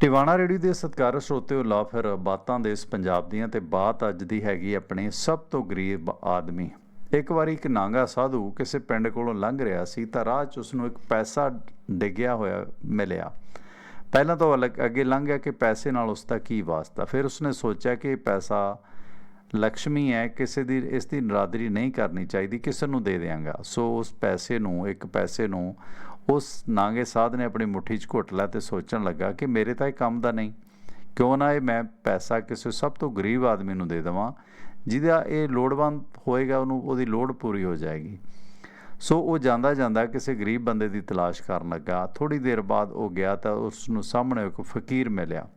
Tiwana radio ਦੇ ਸਤਿਕਾਰਤ ਸਰੋਤਿਓ ਲਾ ਫਿਰ ਬਾਤਾਂ ਦੇ ਇਸ ਪੰਜਾਬ ਦੀਆਂ ਤੇ ਬਾਤ ਅੱਜ ਦੀ ਹੈਗੀ ਆਪਣੇ ਸਭ ਤੋਂ ਗਰੀਬ ਆਦਮੀ। ਇੱਕ ਵਾਰੀ ਇੱਕ ਨਾਂਗਾ ਸਾਧੂ ਕਿਸੇ ਪਿੰਡ ਕੋਲੋਂ ਲੰਘ ਰਿਹਾ ਸੀ ਤਾਂ ਰਾਹ 'ਚ ਉਸ ਨੂੰ ਇੱਕ ਪੈਸਾ ਡਿੱਗਿਆ ਹੋਇਆ ਮਿਲਿਆ। ਪਹਿਲਾਂ ਤਾਂ ਉਹ ਅਲੱਗ- ਅੱਗੇ ਲੰਘ ਗਿਆ ਕਿ ਪੈਸੇ ਨਾਲ ਉਸ ਦਾ ਕੀ ਵਾਸਤਾ। ਫਿਰ ਉਸਨੇ ਸੋਚਿਆ ਕਿ ਇਹ ਪੈਸਾ ਲక్ష్ਮੀ ਹੈ, ਕਿਸੇ ਦੀ, ਇਸ ਦੀ ਨਰਾਦਰੀ ਨਹੀਂ ਕਰਨੀ ਚਾਹੀਦੀ, ਕਿਸੇ ਨੂੰ ਦੇ ਦਿਆਂਗਾ। ਸੋ ਉਸ ਪੈਸੇ ਨੂੰ, ਇੱਕ ਪੈਸੇ ਨੂੰ ਉਸ ਨਾਂਗੇ ਸਾਧ ਨੇ ਆਪਣੀ ਮੁੱਠੀ 'ਚ ਘੁੱਟ ਲਿਆ ਤੇ ਸੋਚਣ ਲੱਗਾ ਕਿ ਮੇਰੇ ਤਾਂ ਇਹ ਕੰਮ ਦਾ ਨਹੀਂ। ਕਿਉਂ ਨਾ ਇਹ ਮੈਂ ਪੈਸਾ ਕਿਸੇ ਸਭ ਤੋਂ ਗਰੀਬ ਆਦਮੀ ਨੂੰ ਦੇ ਦੇਵਾਂ, ਜਿਹਦਾ ਇਹ ਲੋੜਵੰਦ ਹੋਏਗਾ, ਉਹਨੂੰ ਉਹਦੀ ਲੋੜ ਪੂਰੀ ਹੋ ਜਾਏਗੀ। ਸੋ ਉਹ ਜਾਂਦਾ ਜਾਂਦਾ ਕਿਸੇ ਗਰੀਬ ਬੰਦੇ ਦੀ ਤਲਾਸ਼ ਕਰਨ ਲੱਗਾ। ਥੋੜੀ ਦੇਰ ਬਾਅਦ ਉਹ ਗਿਆ ਤਾਂ ਉਸ ਨੂੰ ਸਾਹਮਣੇ ਇੱਕ ਫਕੀਰ ਮਿਲਿਆ।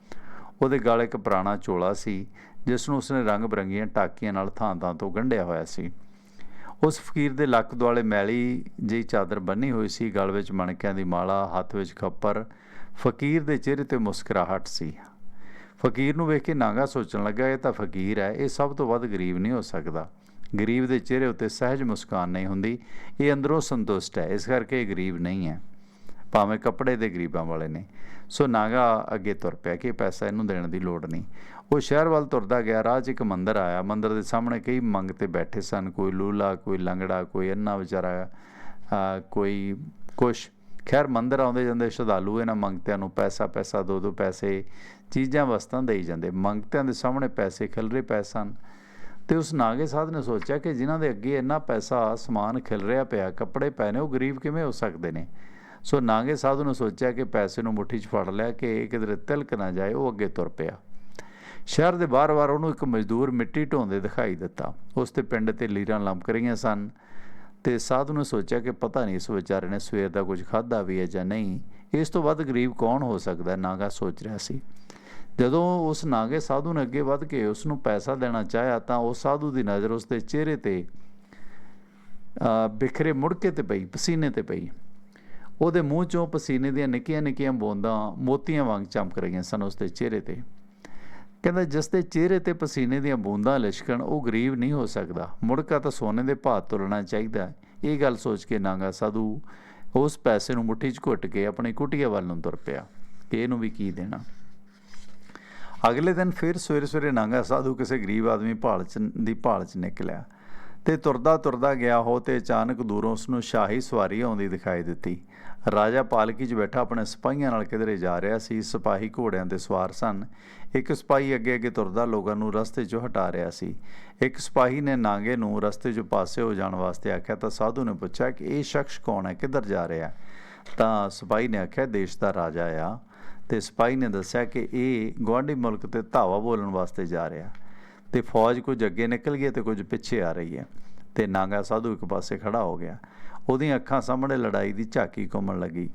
ਉਹਦੇ ਗਲ ਇੱਕ ਪੁਰਾਣਾ ਚੋਲਾ ਸੀ ਜਿਸ ਨੂੰ ਉਸਨੇ ਰੰਗ ਬਰੰਗੀਆਂ ਟਾਕੀਆਂ ਨਾਲ ਥਾਂ-ਥਾਂ ਤੋਂ ਗੰਢਿਆ ਹੋਇਆ ਸੀ। ਉਸ ਫਕੀਰ ਦੇ ਲੱਕ ਦੁਆਲੇ ਮੈਲੀ ਜਿਹੀ ਚਾਦਰ ਬੰਨੀ ਹੋਈ ਸੀ, ਗਲ ਵਿੱਚ ਮਣਕਿਆਂ ਦੀ ਮਾਲਾ, ਹੱਥ ਵਿੱਚ ਖੱਪਰ ਫਕੀਰ ਦੇ ਚਿਹਰੇ ਤੇ ਮੁਸਕਰਾਹਟ ਸੀ। ਫਕੀਰ ਨੂੰ ਵੇਖ ਕੇ ਨਾਗਾ ਸੋਚਣ ਲੱਗਾ, ਇਹ ਤਾਂ ਫਕੀਰ ਹੈ, ਇਹ ਸਭ ਤੋਂ ਵੱਧ ਗਰੀਬ ਨਹੀਂ ਹੋ ਸਕਦਾ। ਗਰੀਬ ਦੇ ਚਿਹਰੇ ਉੱਤੇ ਸਹਿਜ ਮੁਸਕਾਨ ਨਹੀਂ ਹੁੰਦੀ, ਇਹ ਅੰਦਰੋਂ ਸੰਤੁਸ਼ਟ ਹੈ, ਇਸ ਕਰਕੇ ਇਹ ਗਰੀਬ ਨਹੀਂ ਹੈ। ਭਾਵੇਂ ਕੱਪੜੇ ਦੇ ਗਰੀਬਾਂ ਵਾਲੇ ਨੇ। ਸੋ ਨਾਗਾ ਅੱਗੇ ਤੁਰ ਪਿਆ ਕਿ ਪੈਸਾ ਇਹਨੂੰ ਦੇਣ ਦੀ ਲੋੜ ਨਹੀਂ। ਉਹ ਸ਼ਹਿਰ ਵੱਲ ਤੁਰਦਾ ਗਿਆ, ਰਾਹ 'ਚ ਇੱਕ ਮੰਦਿਰ ਆਇਆ। ਮੰਦਿਰ ਦੇ ਸਾਹਮਣੇ ਕਈ ਮੰਗਤੇ ਬੈਠੇ ਸਨ। ਕੋਈ ਲੂਲਾ, ਕੋਈ ਲੰਗੜਾ, ਕੋਈ ਅੰਨਾ ਵਿਚਾਰਾ ਕੋਈ ਕੁਛ। ਖੈਰ, ਮੰਦਰ ਆਉਂਦੇ ਜਾਂਦੇ ਸ਼ਰਧਾਲੂ ਇਹਨਾਂ ਮੰਗਤਿਆਂ ਨੂੰ ਪੈਸਾ ਪੈਸਾ, ਦੋ ਦੋ ਪੈਸੇ, ਚੀਜ਼ਾਂ, ਵਸਤਾਂ ਦੇਈ ਜਾਂਦੇ। ਮੰਗਤਿਆਂ ਦੇ ਸਾਹਮਣੇ ਪੈਸੇ ਖਿਲਰੇ ਪਏ ਸਨ। ਤੇ ਉਸ ਨਾਗੇ ਸਾਧ ਨੇ ਸੋਚਿਆ ਕਿ ਜਿਨ੍ਹਾਂ ਦੇ ਅੱਗੇ ਇੰਨਾ ਪੈਸਾ, ਸਮਾਨ ਖਿਲ ਰਿਹਾ ਪਿਆ, ਕੱਪੜੇ ਪਏ ਨੇ ਉਹ ਗਰੀਬ ਕਿਵੇਂ ਹੋ ਸਕਦੇ ਨੇ? ਸੋ ਨਾਗੇ ਸਾਧੂ ਨੇ ਸੋਚਿਆ ਕਿ ਪੈਸੇ ਨੂੰ ਮੁੱਠੀ 'ਚ ਫੜ ਲਿਆ ਕਿ ਇਹ ਕਿਧਰੇ ਤਿਲਕ ਨਾ ਜਾਏ, ਉਹ ਅੱਗੇ ਤੁਰ ਪਿਆ। ਸ਼ਹਿਰ ਦੇ ਬਾਹਰ-ਬਾਹਰ ਉਹਨੂੰ ਇੱਕ ਮਜ਼ਦੂਰ ਮਿੱਟੀ ਢੋਂਦੇ ਦਿਖਾਈ ਦਿੱਤਾ। ਉਸ 'ਤੇ ਪਿੰਡ ਤੇ ਲੀਰਾਂ ਲੰਮਕ ਰਹੀਆਂ ਸਨ ਤੇ ਸਾਧੂ ਨੇ ਸੋਚਿਆ ਕਿ ਪਤਾ ਨਹੀਂ ਇਸ ਵਿਚਾਰੇ ਨੇ ਸਵੇਰ ਦਾ ਕੁਝ ਖਾਧਾ ਵੀ ਹੈ ਜਾਂ ਨਹੀਂ। ਇਸ ਤੋਂ ਵੱਧ ਗਰੀਬ ਕੌਣ ਹੋ ਸਕਦਾ ਨਾਗਾ ਸੋਚ ਰਿਹਾ ਸੀ। ਜਦੋਂ ਉਸ ਨਾਗੇ ਸਾਧੂ ਨੇ ਅੱਗੇ ਵੱਧ ਕੇ ਉਸ ਨੂੰ ਪੈਸਾ ਦੇਣਾ ਚਾਹਿਆ ਤਾਂ ਉਹ ਸਾਧੂ ਦੀ ਨਜ਼ਰ ਉਸ ਦੇ ਚਿਹਰੇ ਤੇ ਬਿਖਰੇ ਮੁੜਕੇ ਤੇ ਪਈ, ਪਸੀਨੇ ਤੇ ਪਈ। ਉਹਦੇ ਮੂੰਹ ਚੋਂ ਪਸੀਨੇ ਦੀਆਂ ਨਿੱਕੀਆਂ ਨਿੱਕੀਆਂ ਬੂੰਦਾਂ ਮੋਤੀਆਂ ਵਾਂਗ ਚਮਕ ਰਹੀਆਂ ਸਨ ਉਸਦੇ ਚਿਹਰੇ ਤੇ। ਕਹਿੰਦਾ, ਜਿਸ ਦੇ ਚਿਹਰੇ ਤੇ ਪਸੀਨੇ ਦੀਆਂ ਬੂੰਦਾਂ ਲਿਸ਼ਕਣ, ਉਹ ਗਰੀਬ ਨਹੀਂ ਹੋ ਸਕਦਾ। ਮੁੜਕਾ ਤਾਂ ਸੋਨੇ ਦੇ ਭਾਅ ਤੁਲਣਾ ਚਾਹੀਦਾ ਇਹ ਗੱਲ ਸੋਚ ਕੇ ਨਾਗਾ ਸਾਧੂ ਉਸ ਪੈਸੇ ਨੂੰ ਮੁੱਠੀ 'ਚ ਘੁੱਟ ਕੇ ਆਪਣੀ ਕੁਟੀਆ ਵੱਲ ਨੂੰ ਤੁਰ ਪਿਆ ਕਿ ਇਹਨੂੰ ਵੀ ਕੀ ਦੇਣਾ। ਅਗਲੇ ਦਿਨ ਫਿਰ ਸਵੇਰੇ ਸਵੇਰੇ ਨਾਗਾ ਸਾਧੂ ਕਿਸੇ ਗਰੀਬ ਆਦਮੀ ਭਾਲ ਚ, ਦੀ ਭਾਲ ਚ ਨਿਕਲਿਆ। ਤੇ ਤੁਰਦਾ ਤੁਰਦਾ ਗਿਆ ਹੋ ਤੇ ਅਚਾਨਕ ਦੂਰੋਂ ਉਸ ਨੂੰ ਸ਼ਾਹੀ ਸਵਾਰੀ ਆਉਂਦੀ ਦਿਖਾਈ ਦਿੱਤੀ। ਰਾਜਾ ਪਾਲਕੀ 'ਚ ਬੈਠਾ ਆਪਣੇ ਸਿਪਾਹੀਆਂ ਨਾਲ ਕਿਧਰੇ ਜਾ ਰਿਹਾ ਸੀ। ਸਿਪਾਹੀ ਘੋੜਿਆਂ ਤੇ ਸਵਾਰ ਸਨ। ਇੱਕ ਸਿਪਾਹੀ ਅੱਗੇ ਅੱਗੇ ਤੁਰਦਾ ਲੋਕਾਂ ਨੂੰ ਰਸਤੇ 'ਚੋਂ ਹਟਾ ਰਿਹਾ ਸੀ। ਇੱਕ ਸਿਪਾਹੀ ਨੇ ਨਾਗੇ ਨੂੰ ਰਸਤੇ 'ਚੋਂ ਪਾਸੇ ਹੋ ਜਾਣ ਵਾਸਤੇ ਆਖਿਆ ਤਾਂ ਸਾਧੂ ਨੇ ਪੁੱਛਿਆ ਕਿ ਇਹ ਸ਼ਖਸ ਕੌਣ ਹੈ? ਕਿੱਧਰ ਜਾ ਰਿਹਾ? ਤਾਂ ਸਿਪਾਹੀ ਨੇ ਆਖਿਆ, ਦੇਸ਼ ਦਾ ਰਾਜਾ ਆ। ਤੇ ਸਿਪਾਹੀ ਨੇ ਦੱਸਿਆ ਕਿ ਇਹ ਗੁਆਂਢੀ ਮੁਲਕ ਤੇ ਧਾਵਾ ਬੋਲਣ ਵਾਸਤੇ ਜਾ ਰਿਹਾ। ਤੇ ਫੌਜ ਕੁਝ ਅੱਗੇ ਨਿਕਲ ਗਈ ਤੇ ਕੁਝ ਪਿੱਛੇ ਆ ਰਹੀ ਹੈ ਤੇ ਨਾਗਾ ਸਾਧੂ ਇੱਕ ਪਾਸੇ ਖੜਾ ਹੋ ਗਿਆ। ਉਹਦੀਆਂ ਅੱਖਾਂ ਸਾਹਮਣੇ ਲੜਾਈ ਦੀ ਝਾਕੀ ਘੁੰਮਣ ਲੱਗੀ।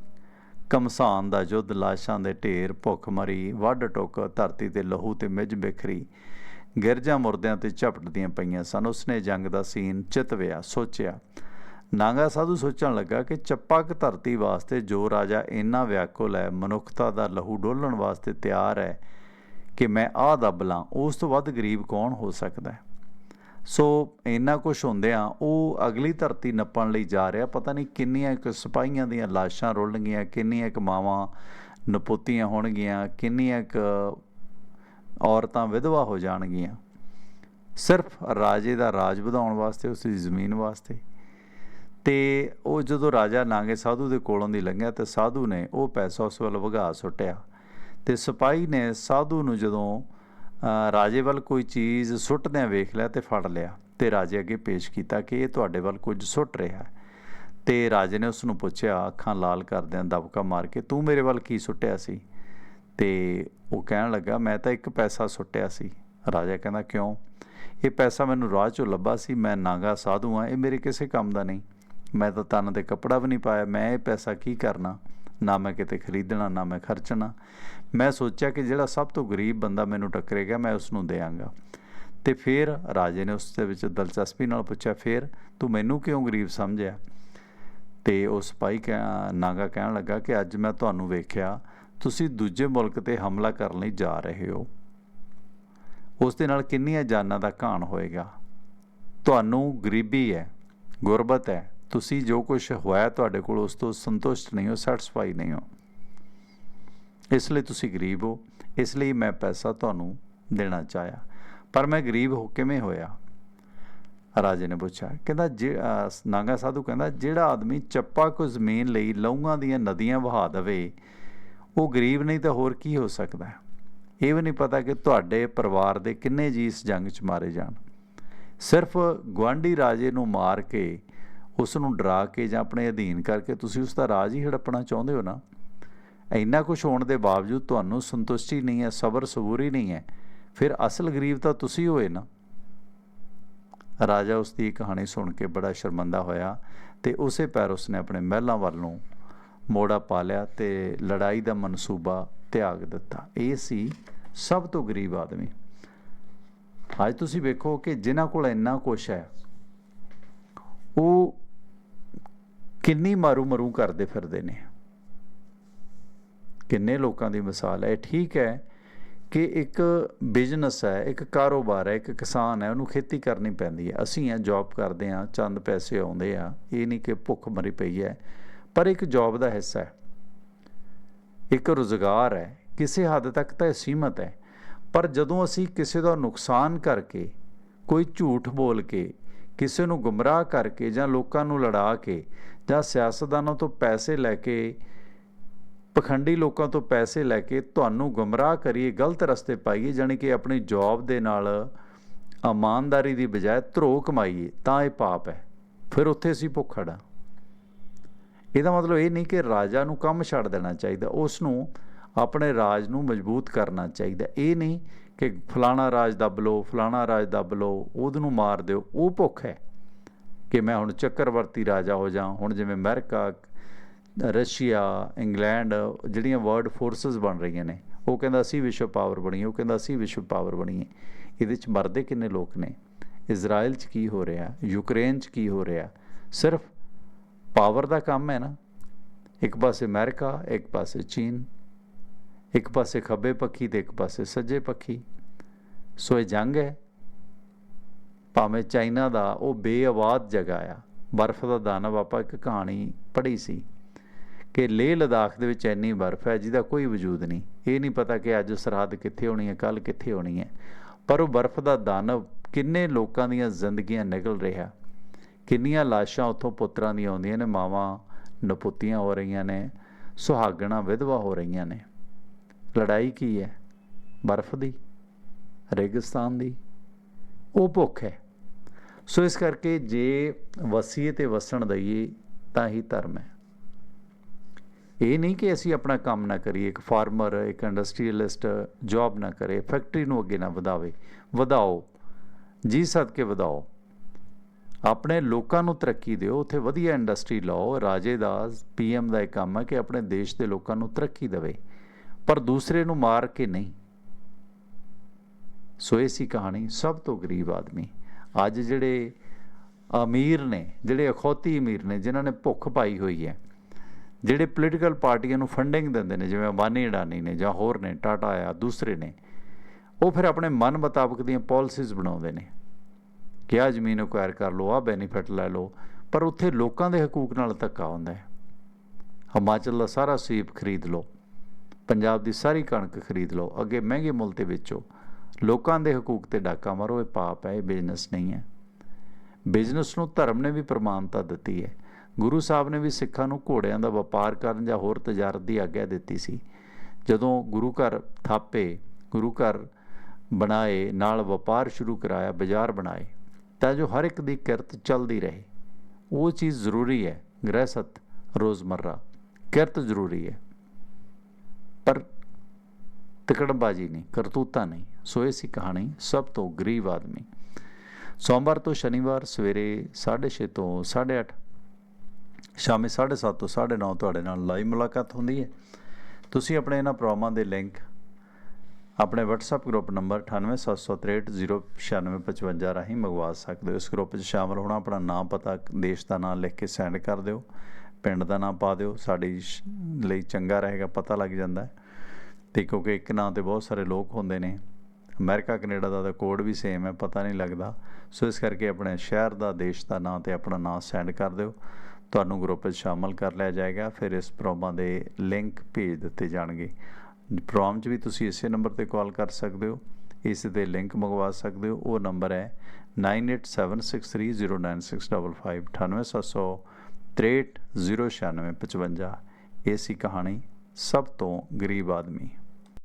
ਕਮਸਾਨ ਦਾ ਯੁੱਧ ਲਾਸ਼ਾਂ ਦੇ ਢੇਰ, ਭੁੱਖ ਮਰੀ, ਵੱਢ ਟੁੱਕ, ਧਰਤੀ ਤੇ ਲਹੂ ਤੇ ਮਿੱਝ ਬਿਖਰੀ, ਗਿਰਜਾਂ ਮੁਰਦਿਆਂ ਤੇ ਝਪਟਦੀਆਂ ਪਈਆਂ ਸਨ। ਉਸਨੇ ਜੰਗ ਦਾ ਸੀਨ ਚਿਤਵਿਆ, ਸੋਚਿਆ। ਨਾਗਾ ਸਾਧੂ ਸੋਚਣ ਲੱਗਾ ਕਿ ਚੱਪਕ ਧਰਤੀ ਵਾਸਤੇ ਜੋ ਰਾਜਾ ਇੰਨਾ ਵਿਆਕੁਲ ਹੈ, ਮਨੁੱਖਤਾ ਦਾ ਲਹੂ ਡੋਲਣ ਵਾਸਤੇ ਤਿਆਰ ਹੈ ਕਿ ਮੈਂ ਆਹ ਦੱਬ ਲਾਂ, ਉਸ ਤੋਂ ਵੱਧ ਗਰੀਬ ਕੌਣ ਹੋ ਸਕਦਾ ਹੈ? ਸੋ ਇੰਨਾ ਕੁਝ ਹੁੰਦਿਆਂ ਉਹ ਅਗਲੀ ਧਰਤੀ ਨੱਪਣ ਲਈ ਜਾ ਰਿਹਾ, ਪਤਾ ਨਹੀਂ ਕਿੰਨੀਆਂ ਕੁ ਸਿਪਾਹੀਆਂ ਦੀਆਂ ਲਾਸ਼ਾਂ ਰੁਲਣਗੀਆਂ ਕਿੰਨੀਆਂ ਕੁ ਮਾਵਾਂ ਨਪੁੱਤੀਆਂ ਹੋਣਗੀਆਂ, ਕਿੰਨੀਆਂ ਕੁ ਔਰਤਾਂ ਵਿਧਵਾ ਹੋ ਜਾਣਗੀਆਂ। ਸਿਰਫ ਰਾਜੇ ਦਾ ਰਾਜ ਵਧਾਉਣ ਵਾਸਤੇ, ਉਸ ਦੀ ਜ਼ਮੀਨ ਵਾਸਤੇ। ਤੇ ਉਹ ਜਦੋਂ ਰਾਜਾ ਨਾਗੇ ਸਾਧੂ ਦੇ ਕੋਲੋਂ ਦੀ ਲੰਘਿਆ, ਤੇ ਸਾਧੂ ਨੇ ਉਹ ਪੈਸਾ ਉਸ ਵੱਲ ਵਗਾ ਸੁੱਟਿਆ। ਤੇ ਸਿਪਾਹੀ ਨੇ ਸਾਧੂ ਨੂੰ ਜਦੋਂ ਰਾਜੇ ਵੱਲ ਕੋਈ ਚੀਜ਼ ਸੁੱਟਦਿਆਂ ਵੇਖ ਲਿਆ ਤੇ ਫੜ ਲਿਆ ਤੇ ਰਾਜੇ ਅੱਗੇ ਪੇਸ਼ ਕੀਤਾ ਕਿ ਇਹ ਤੁਹਾਡੇ ਵੱਲ ਕੁਝ ਸੁੱਟ ਰਿਹਾ ਹੈ। ਤੇ ਰਾਜੇ ਨੇ ਉਸ ਨੂੰ ਪੁੱਛਿਆ, ਅੱਖਾਂ ਲਾਲ ਕਰਦਿਆਂ ਦਬਕਾ ਮਾਰ ਕੇ, ਤੂੰ ਮੇਰੇ ਵੱਲ ਕੀ ਸੁੱਟਿਆ ਸੀ? ਤੇ ਉਹ ਕਹਿਣ ਲੱਗਾ, ਮੈਂ ਤਾਂ ਇੱਕ ਪੈਸਾ ਸੁੱਟਿਆ ਸੀ। ਰਾਜਾ ਕਹਿੰਦਾ, ਕਿਉਂ? ਇਹ ਪੈਸਾ ਮੈਨੂੰ ਰਾਹ 'ਚੋਂ ਲੱਭਾ ਸੀ, ਮੈਂ ਨਾਗਾ ਸਾਧੂ ਆ ਇਹ ਮੇਰੇ ਕਿਸੇ ਕੰਮ ਦਾ ਨਹੀਂ। ਮੈਂ ਤਾਂ ਤਨ ਤੇ ਕੱਪੜਾ ਵੀ ਨਹੀਂ ਪਾਇਆ, ਮੈਂ ਇਹ ਪੈਸਾ ਕੀ ਕਰਨਾ? ਨਾ ਮੈਂ ਕਿਤੇ ਖਰੀਦਣਾ, ਨਾ ਮੈਂ ਖਰਚਣਾ। ਮੈਂ ਸੋਚਿਆ ਕਿ ਜਿਹੜਾ ਸਭ ਤੋਂ ਗਰੀਬ ਬੰਦਾ ਮੈਨੂੰ ਟੱਕਰੇਗਾ, ਮੈਂ ਉਸ ਨੂੰ ਦੇਵਾਂਗਾ। ਤੇ ਫਿਰ ਰਾਜੇ ਨੇ ਉਸ ਦੇ ਵਿੱਚ ਦਿਲਚਸਪੀ ਨਾਲ ਪੁੱਛਿਆ, ਫਿਰ ਤੂੰ ਮੈਨੂੰ ਕਿਉਂ ਗਰੀਬ ਸਮਝਿਆ? ਤੇ ਉਹ ਸਿਪਾਹੀ ਕਹਿ- ਨਾਗਾ ਕਹਿਣ ਲੱਗਾ ਕਿ ਅੱਜ ਮੈਂ ਤੁਹਾਨੂੰ ਵੇਖਿਆ, ਤੁਸੀਂ ਦੂਜੇ ਮੁਲਕ ਤੇ ਹਮਲਾ ਕਰਨ ਲਈ ਜਾ ਰਹੇ ਹੋ। ਉਸ ਦੇ ਨਾਲ ਕਿੰਨੀਆਂ ਜਾਨਾਂ ਦਾ ਘਾਣ ਹੋਏਗਾ? ਤੁਹਾਨੂੰ ਗਰੀਬੀ ਹੈ, ਗੁਰਬਤ ਹੈ ਤੁਸੀਂ ਜੋ ਕੁਝ ਹੋਇਆ ਤੁਹਾਡੇ ਕੋਲ ਉਸ ਤੋਂ ਸੰਤੁਸ਼ਟ ਨਹੀਂ ਹੋ ਸੈਟੀਸਫਾਈ ਨਹੀਂ ਹੋ। ਇਸ ਲਈ ਤੁਸੀਂ ਗਰੀਬ ਹੋ। ਇਸ ਲਈ ਮੈਂ ਪੈਸਾ ਤੁਹਾਨੂੰ ਦੇਣਾ ਚਾਹਿਆ। ਪਰ ਮੈਂ ਗਰੀਬ ਹੋ ਕਿਵੇਂ ਹੋਇਆ? ਰਾਜੇ ਨੇ ਪੁੱਛਿਆ। ਕਹਿੰਦਾ, ਜੇ, ਅਹ, ਨਾਗਾ ਸਾਧੂ ਕਹਿੰਦਾ, ਜਿਹੜਾ ਆਦਮੀ ਚੱਪਾ ਕੋ ਜ਼ਮੀਨ ਲਈ ਲਹੂਆਂ ਦੀਆਂ ਨਦੀਆਂ ਵਹਾ ਦੇਵੇ, ਉਹ ਗਰੀਬ ਨਹੀਂ ਤਾਂ ਹੋਰ ਕੀ ਹੋ ਸਕਦਾ ਇਹ ਵੀ ਨਹੀਂ ਪਤਾ ਕਿ ਤੁਹਾਡੇ ਪਰਿਵਾਰ ਦੇ ਕਿੰਨੇ ਜੀ ਇਸ ਜੰਗ 'ਚ ਮਾਰੇ ਜਾਣ। ਸਿਰਫ ਗਵਾਂਢੀ ਰਾਜੇ ਨੂੰ ਮਾਰ ਕੇ ਉਸ ਨੂੰ ਡਰਾ ਕੇ ਜਾਂ ਆਪਣੇ ਅਧੀਨ ਕਰਕੇ ਤੁਸੀਂ ਉਸ ਦਾ ਰਾਜ ਹੀ ਹੜੱਪਣਾ ਚਾਹੁੰਦੇ ਹੋ ਨਾ? ਇੰਨਾ ਕੁਝ ਹੋਣ ਦੇ ਬਾਵਜੂਦ ਤੁਹਾਨੂੰ ਸੰਤੁਸ਼ਟੀ ਨਹੀਂ ਹੈ, ਸਬਰ ਸਬੂਰੀ ਨਹੀਂ ਹੈ। ਫਿਰ ਅਸਲ ਗਰੀਬ ਤਾਂ ਤੁਸੀਂ ਹੋਏ ਨਾ? ਰਾਜਾ ਉਸ ਦੀ ਕਹਾਣੀ ਸੁਣ ਕੇ ਬੜਾ ਸ਼ਰਮੰਦਾ ਹੋਇਆ ਤੇ ਉਸੇ ਪੈਰ ਉਸਨੇ ਆਪਣੇ ਮਹਿਲਾਂ ਵੱਲ ਨੂੰ ਮੋੜਾ ਪਾ ਲਿਆ ਤੇ ਲੜਾਈ ਦਾ ਮਨਸੂਬਾ ਤਿਆਗ ਦਿੱਤਾ। ਇਹ ਸੀ ਸਭ ਤੋਂ ਗਰੀਬ ਆਦਮੀ। ਅੱਜ ਤੁਸੀਂ ਵੇਖੋ ਕਿ ਜਿਨ੍ਹਾਂ ਕੋਲ ਇੰਨਾ ਕੁਛ ਹੈ, ਉਹ ਕਿੰਨੀ ਮਾਰੂ ਮਰੂ ਕਰਦੇ ਫਿਰਦੇ ਨੇ। ਕਿੰਨੇ ਲੋਕਾਂ ਦੀ ਮਿਸਾਲ ਹੈ। ਇਹ ਠੀਕ ਹੈ ਕਿ ਇੱਕ ਬਿਜ਼ਨਸ ਹੈ, ਇੱਕ ਕਾਰੋਬਾਰ ਹੈ, ਇੱਕ ਕਿਸਾਨ ਹੈ, ਉਹਨੂੰ ਖੇਤੀ ਕਰਨੀ ਪੈਂਦੀ ਹੈ। ਅਸੀਂ ਆ ਜੌਬ ਕਰਦੇ ਆ ਚੰਦ ਪੈਸੇ ਆਉਂਦੇ ਆ, ਇਹ ਨਹੀਂ ਕਿ ਭੁੱਖ ਮਰੀ ਪਈ ਹੈ। ਪਰ ਇੱਕ ਜੌਬ ਦਾ ਹਿੱਸਾ ਹੈ। ਇੱਕ ਰੁਜ਼ਗਾਰ ਹੈ। ਕਿਸੇ ਹੱਦ ਤੱਕ ਤਾਂ ਇਹ ਸੀਮਤ ਹੈ। ਪਰ ਜਦੋਂ ਅਸੀਂ ਕਿਸੇ ਦਾ ਨੁਕਸਾਨ ਕਰਕੇ, ਕੋਈ ਝੂਠ ਬੋਲ ਕੇ ਕਿਸੇ ਨੂੰ ਗੁੰਮਰਾਹ ਕਰਕੇ ਜਾਂ ਲੋਕਾਂ ਨੂੰ ਲੜਾ ਕੇ ਜਾਂ ਸਿਆਸਤਦਾਨਾਂ ਤੋਂ ਪੈਸੇ ਲੈ ਕੇ, ਪਖੰਡੀ ਲੋਕਾਂ ਤੋਂ ਪੈਸੇ ਲੈ ਕੇ ਤੁਹਾਨੂੰ ਗੁੰਮਰਾਹ ਕਰੀਏ, ਗਲਤ ਰਸਤੇ ਪਾਈਏ, ਜਾਣੀ ਕਿ ਆਪਣੀ ਜੌਬ ਦੇ ਨਾਲ ਇਮਾਨਦਾਰੀ ਦੀ ਬਜਾਏ ਧਰੋ ਕਮਾਈਏ, ਤਾਂ ਇਹ ਪਾਪ ਹੈ। ਫਿਰ ਉੱਥੇ ਅਸੀਂ ਭੁੱਖੜਾ ਇਹਦਾ ਮਤਲਬ ਇਹ ਨਹੀਂ ਕਿ ਰਾਜਾ ਨੂੰ ਕੰਮ ਛੱਡ ਦੇਣਾ ਚਾਹੀਦਾ ਉਸ ਨੂੰ ਆਪਣੇ ਰਾਜ ਨੂੰ ਮਜ਼ਬੂਤ ਕਰਨਾ ਚਾਹੀਦਾ। ਇਹ ਨਹੀਂ ਕਿ ਫਲਾਣਾ ਰਾਜ ਦੱਬ ਲਓ, ਫਲਾਣਾ ਰਾਜ ਦੱਬ ਲਓ ਉਹਨੂੰ ਮਾਰ ਦਿਓ। ਉਹ ਭੁੱਖ ਹੈ ਕਿ ਮੈਂ ਹੁਣ ਚੱਕਰਵਰਤੀ ਰਾਜਾ ਹੋ ਜਾ, ਹੁਣ ਜਿਵੇਂ ਅਮਰੀਕਾ, ਰਸ਼ੀਆ, ਇੰਗਲੈਂਡ ਜਿਹੜੀਆਂ ਵਰਲਡ ਫੋਰਸਸ ਬਣ ਰਹੀਆਂ ਨੇ, ਉਹ ਕਹਿੰਦਾ ਅਸੀਂ ਵਿਸ਼ਵ ਪਾਵਰ ਬਣੀਏ, ਉਹ ਕਹਿੰਦਾ ਅਸੀਂ ਵਿਸ਼ਵ ਪਾਵਰ ਬਣੀਏ। ਇਹਦੇ ਚ ਮਰਦੇ ਕਿੰਨੇ ਲੋਕ ਨੇ? ਇਜ਼ਰਾਈਲ ਚ ਕੀ ਹੋ ਰਿਹਾ? ਯੂਕਰੇਨ ਚ ਕੀ ਹੋ ਰਿਹਾ? ਸਿਰਫ ਪਾਵਰ ਦਾ ਕੰਮ ਹੈ ਨਾ। ਇੱਕ ਪਾਸੇ ਅਮਰੀਕਾ, ਇੱਕ ਪਾਸੇ ਚੀਨ। ਇੱਕ ਪਾਸੇ ਖੱਬੇ ਪੱਖੀ ਤੇ ਇੱਕ ਪਾਸੇ ਸੱਜੇ ਪੱਖੀ। ਸੋ ਇਹ ਜੰਗ ਹੈ। ਭਾਵੇਂ ਚਾਈਨਾ ਦਾ ਉਹ ਬੇਆਬਾਦ ਜਗ੍ਹਾ ਆ। ਬਰਫ਼ ਦਾ ਦਾਨਵ ਆਪਾਂ ਇੱਕ ਕਹਾਣੀ ਪੜ੍ਹੀ ਸੀ ਕਿ ਲੇਹ ਲਦਾਖ ਦੇ ਵਿੱਚ ਇੰਨੀ ਬਰਫ਼ ਹੈ ਜਿਹਦਾ ਕੋਈ ਵਜੂਦ ਨਹੀਂ। ਇਹ ਨਹੀਂ ਪਤਾ ਕਿ ਅੱਜ ਸਰਹੱਦ ਕਿੱਥੇ ਹੋਣੀ ਹੈ ਕੱਲ ਕਿੱਥੇ ਹੋਣੀ ਹੈ। ਪਰ ਉਹ ਬਰਫ਼ ਦਾ ਦਾਨਵ ਕਿੰਨੇ ਲੋਕਾਂ ਦੀਆਂ ਜ਼ਿੰਦਗੀਆਂ ਨਿਕਲ ਰਿਹਾ। ਕਿੰਨੀਆਂ ਲਾਸ਼ਾਂ ਉੱਥੋਂ ਪੁੱਤਰਾਂ ਦੀਆਂ ਆਉਂਦੀਆਂ ਨੇ, ਮਾਵਾਂ ਨਪੁੱਤੀਆਂ ਹੋ ਰਹੀਆਂ ਨੇ, ਸੁਹਾਗਣਾ ਵਿਧਵਾ ਹੋ ਰਹੀਆਂ ਨੇ। ਲੜਾਈ ਕੀ ਹੈ? ਬਰਫ਼ ਦੀ? ਰੇਗਿਸਤਾਨ ਦੀ? ਉਹ ਭੁੱਖ ਹੈ। ਸੋ ਇਸ ਕਰਕੇ ਜੇ ਵਸੀਏ ਤੇ ਵਸਣ ਦਈਏ, ਤਾਂ ਹੀ ਧਰਮ ਹੈ। ਇਹ ਨਹੀਂ ਕਿ ਅਸੀਂ ਆਪਣਾ ਕੰਮ ਨਾ ਕਰੀਏ, ਇੱਕ ਫਾਰਮਰ, ਇੱਕ ਇੰਡਸਟਰੀਅਲਿਸਟ ਜੌਬ ਨਾ ਕਰੇ, ਫੈਕਟਰੀ ਨੂੰ ਅੱਗੇ ਨਾ ਵਧਾਵੇ। ਵਧਾਓ। ਜੀ ਸਦਕੇ ਵਧਾਓ। ਆਪਣੇ ਲੋਕਾਂ ਨੂੰ ਤਰੱਕੀ ਦਿਓ, ਉੱਥੇ ਵਧੀਆ ਇੰਡਸਟਰੀ ਲਾਓ। ਰਾਜੇ ਦਾ, ਪੀਐਮ ਦਾ ਇਹ ਕੰਮ ਹੈ ਕਿ ਆਪਣੇ ਦੇਸ਼ ਦੇ ਲੋਕਾਂ ਨੂੰ ਤਰੱਕੀ ਦੇਵੇ। ਪਰ ਦੂਸਰੇ ਨੂੰ ਮਾਰ ਕੇ ਨਹੀਂ। ਸੋ ਇਹ ਸੀ ਕਹਾਣੀ ਸਭ ਤੋਂ ਗਰੀਬ ਆਦਮੀ। ਅੱਜ ਜਿਹੜੇ ਅਮੀਰ ਨੇ, ਜਿਹੜੇ ਅਖੌਤੀ ਅਮੀਰ ਨੇ, ਜਿਨ੍ਹਾਂ ਨੇ ਭੁੱਖ ਪਾਈ ਹੋਈ ਹੈ, ਜਿਹੜੇ ਪੋਲੀਟੀਕਲ ਪਾਰਟੀਆਂ ਨੂੰ ਫੰਡਿੰਗ ਦਿੰਦੇ ਨੇ, ਜਿਵੇਂ ਅੰਬਾਨੀ ਅਡਾਨੀ ਨੇ ਜਾਂ ਹੋਰ ਨੇ, ਟਾਟਾ ਆ, ਦੂਸਰੇ ਨੇ, ਉਹ ਫਿਰ ਆਪਣੇ ਮਨ ਮੁਤਾਬਕ ਦੀਆਂ ਪਾਲਿਸੀਜ਼ ਬਣਾਉਂਦੇ ਨੇ ਕਿ ਆ ਜ਼ਮੀਨ ਅਕਵਾਇਰ ਕਰ ਲਓ ਆ ਬੈਨੀਫਿਟ ਲੈ ਲਓ, ਪਰ ਉੱਥੇ ਲੋਕਾਂ ਦੇ ਹਕੂਕ ਨਾਲ ਧੱਕਾ ਹੁੰਦਾ ਹੈ। ਹਿਮਾਚਲ ਦਾ ਸਾਰਾ ਸਵੀਪ ਖਰੀਦ ਲਓ। ਪੰਜਾਬ ਦੀ ਸਾਰੀ ਕਣਕ ਖਰੀਦ ਲਓ, ਅੱਗੇ ਮਹਿੰਗੇ ਮੁੱਲ ਤੇ ਵੇਚੋ। ਲੋਕਾਂ ਦੇ ਹਕੂਕ ਤੇ ਡਾਕਾ ਮਾਰੋ, ਇਹ ਪਾਪ ਹੈ, ਇਹ ਬਿਜ਼ਨਸ ਨਹੀਂ ਹੈ। ਬਿਜ਼ਨਸ ਨੂੰ ਧਰਮ ਨੇ ਵੀ ਪ੍ਰਮਾਣਤਾ ਦਿੱਤੀ ਹੈ। ਗੁਰੂ ਸਾਹਿਬ ਨੇ ਵੀ ਸਿੱਖਾਂ ਨੂੰ ਘੋੜਿਆਂ ਦਾ ਵਪਾਰ ਕਰਨ ਜਾਂ ਹੋਰ ਤਜਾਰਤ ਦੀ ਆਗਿਆ ਦਿੱਤੀ ਸੀ। ਜਦੋਂ ਗੁਰੂ ਘਰ ਥਾਪੇ, ਗੁਰੂ ਘਰ ਬਣਾਏ, ਨਾਲ ਵਪਾਰ ਸ਼ੁਰੂ ਕਰਾਇਆ, ਬਾਜ਼ਾਰ ਬਣਾਏ, ਤਾਂ ਜੋ ਹਰ ਇੱਕ ਦੀ ਕਿਰਤ ਚੱਲਦੀ ਰਹੇ। ਉਹ ਚੀਜ਼ ਜ਼ਰੂਰੀ ਹੈ ਗ੍ਰਹਿਸਤ ਰੋਜ਼ਮਰਰਾ। ਕਿਰਤ ਜ਼ਰੂਰੀ ਹੈ। ਪਰ ਤਿਕੜਬਾਜ਼ੀ ਨਹੀਂ, ਕਰਤੂਤਾ ਨਹੀਂ ਸੋ ਇਹ ਸੀ ਕਹਾਣੀ, ਸਭ ਤੋਂ ਗਰੀਬ ਆਦਮੀ। ਸੋਮਵਾਰ ਤੋਂ ਸ਼ਨੀਵਾਰ ਸਵੇਰੇ 6:30 ਤੋਂ 8:30 ਸ਼ਾਮੇ 7:30 ਤੋਂ 9:30 ਤੁਹਾਡੇ ਨਾਲ ਲਾਈਵ ਮੁਲਾਕਾਤ ਹੁੰਦੀ ਹੈ। ਤੁਸੀਂ ਆਪਣੇ ਇਹਨਾਂ ਪ੍ਰੋਗਰਾਮਾਂ ਦੇ ਲਿੰਕ, ਆਪਣੇ WhatsApp ਗਰੁੱਪ ਨੰਬਰ 9873096555 ਰਾਹੀਂ ਮੰਗਵਾ ਸਕਦੇ ਹੋ। ਇਸ ਗਰੁੱਪ 'ਚ ਸ਼ਾਮਲ ਹੋਣਾ, ਆਪਣਾ ਨਾਮ ਪਤਾ, ਦੇਸ਼ ਦਾ ਨਾਮ ਲਿਖ ਕੇ ਸੈਂਡ ਕਰ ਦਿਓ, ਪਿੰਡ ਦਾ ਨਾਮ ਪਾ ਦਿਓ, ਸਾਡੀ ਸ਼- ਲਈ ਚੰਗਾ ਰਹੇਗਾ, ਪਤਾ ਲੱਗ ਜਾਂਦਾ ਹੈ। ਤੇ ਕਿਉਂਕਿ ਇੱਕ ਨਾਂ ਤੇ ਬਹੁਤ ਸਾਰੇ ਲੋਕ ਹੁੰਦੇ ਨੇ ਅਮਰੀਕਾ ਕੈਨੇਡਾ ਦਾ ਤਾਂ ਕੋਡ ਵੀ ਸੇਮ ਹੈ ਪਤਾ ਨਹੀਂ ਲੱਗਦਾ ਸੋ ਇਸ ਕਰਕੇ ਆਪਣੇ ਸ਼ਹਿਰ ਦਾ ਦੇਸ਼ ਦਾ ਨਾਂ ਤੇ ਆਪਣਾ ਨਾਂ ਸੈਂਡ ਕਰ ਦਿਓ ਤੁਹਾਨੂੰ ਗਰੁੱਪ ਵਿੱਚ ਸ਼ਾਮਲ ਕਰ ਲਿਆ ਜਾਏਗਾ ਫਿਰ ਇਸ ਪ੍ਰੋਗਰਾਮਾਂ ਦੇ ਲਿੰਕ ਭੇਜ ਦਿੱਤੇ ਜਾਣਗੇ ਪ੍ਰੋਮ 'ਚ ਵੀ ਤੁਸੀਂ ਇਸੇ ਨੰਬਰ ਤੇ ਕਾਲ ਕਰ ਸਕਦੇ ਹੋ ਇਸ ਦੇ ਲਿੰਕ ਮੰਗਵਾ ਸਕਦੇ ਹੋ ਉਹ ਨੰਬਰ ਹੈ 9876309655 98763 09655 ਇਹ ਸੀ ਕਹਾਣੀ ਸਭ ਤੋਂ ਗਰੀਬ ਆਦਮੀ।